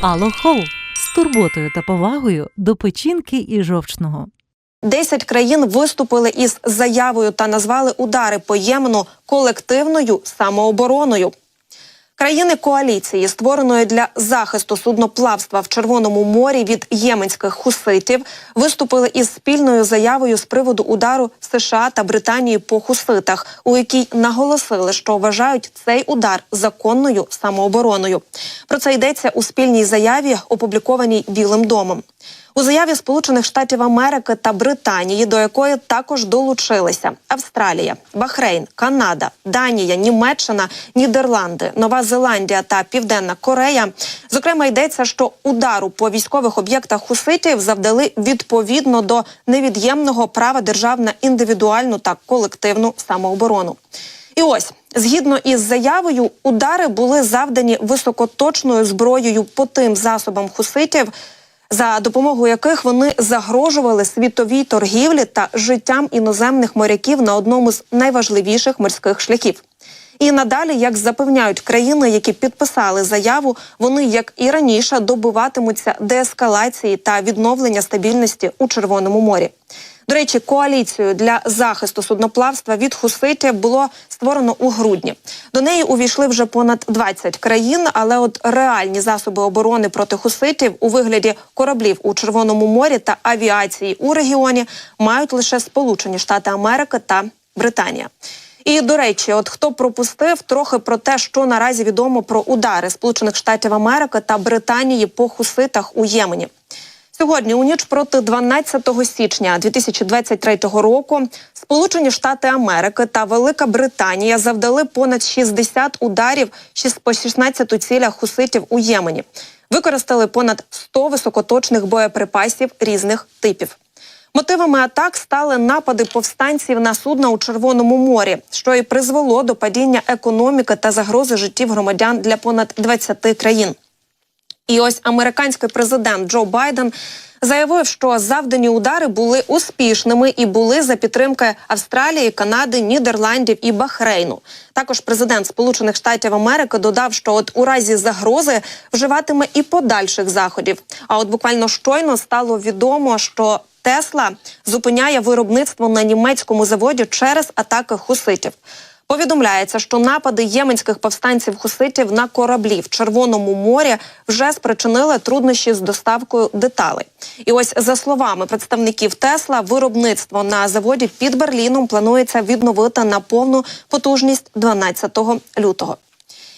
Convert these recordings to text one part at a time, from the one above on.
Алло Хоу з турботою та повагою до печінки і жовчного. Десять країн виступили із заявою та назвали удари по Ємену колективною самообороною. Країни коаліції, створеної для захисту судноплавства в Червоному морі від єменських хуситів, виступили із спільною заявою з приводу удару США та Британії по хуситах, у якій наголосили, що вважають цей удар законною самообороною. Про це йдеться у спільній заяві, опублікованій Білим домом. У заяві Сполучених Штатів Америки та Британії, до якої також долучилися Австралія, Бахрейн, Канада, Данія, Німеччина, Нідерланди, Нова Зеландія та Південна Корея. Зокрема, йдеться, що удару по військових об'єктах хуситів завдали відповідно до невід'ємного права держав на індивідуальну та колективну самооборону. І ось згідно із заявою, удари були завдані високоточною зброєю по тим засобам хуситів, за допомогою яких вони загрожували світовій торгівлі та життям іноземних моряків на одному з найважливіших морських шляхів. І надалі, як запевняють країни, які підписали заяву, вони, як і раніше, добиватимуться деескалації та відновлення стабільності у Червоному морі. До речі, коаліцію для захисту судноплавства від хуситів було створено у грудні. До неї увійшли вже понад 20 країн, але от реальні засоби оборони проти хуситів у вигляді кораблів у Червоному морі та авіації у регіоні мають лише Сполучені Штати Америки та Британія. І до речі, от хто пропустив трохи про те, що наразі відомо про удари Сполучених Штатів Америки та Британії по хуситах у Ємені. Сьогодні, у ніч проти 12 січня 2023 року, Сполучені Штати Америки та Велика Британія завдали понад 60 ударів по 16 цілях хуситів у Ємені. Використали понад 100 високоточних боєприпасів різних типів. Мотивами атак стали напади повстанців на судна у Червоному морі, що і призвело до падіння економіки та загрози життів громадян для понад 20 країн. І ось американський президент Джо Байден заявив, що завдані удари були успішними і були за підтримки Австралії, Канади, Нідерландів і Бахрейну. Також президент Сполучених Штатів Америки додав, що от у разі загрози вживатиме і подальших заходів. А от буквально щойно стало відомо, що Тесла зупиняє виробництво на німецькому заводі через атаки хуситів. Повідомляється, що напади єменських повстанців хуситів на кораблі в Червоному морі вже спричинили труднощі з доставкою деталей. І ось за словами представників Тесла, виробництво на заводі під Берліном планується відновити на повну потужність 12 лютого.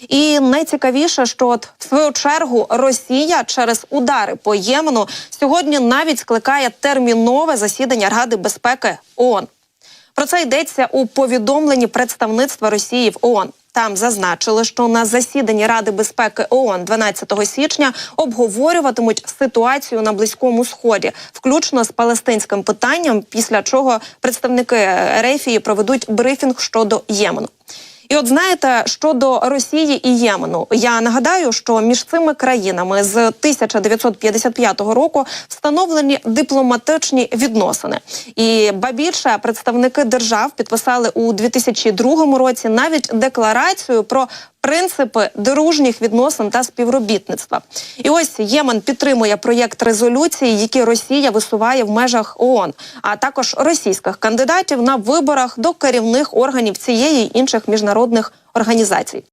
І найцікавіше, що от в свою чергу Росія через удари по Ємену сьогодні навіть скликає термінове засідання Ради безпеки ООН. Про це йдеться у повідомленні представництва Росії в ООН. Там зазначили, що на засіданні Ради безпеки ООН 12 січня обговорюватимуть ситуацію на близькому сході, включно з палестинським питанням. Після чого представники Ерефії проведуть брифінг щодо Ємену. І от знаєте, щодо Росії і Ємену, я нагадаю, що між цими країнами з 1955 року встановлені дипломатичні відносини. І ба більше представники держав підписали у 2002 році навіть декларацію про принципи дружніх відносин та співробітництва. І ось Ємен підтримує проєкт резолюції, які Росія висуває в межах ООН, а також російських кандидатів на виборах до керівних органів цієї інших міжнародних організацій.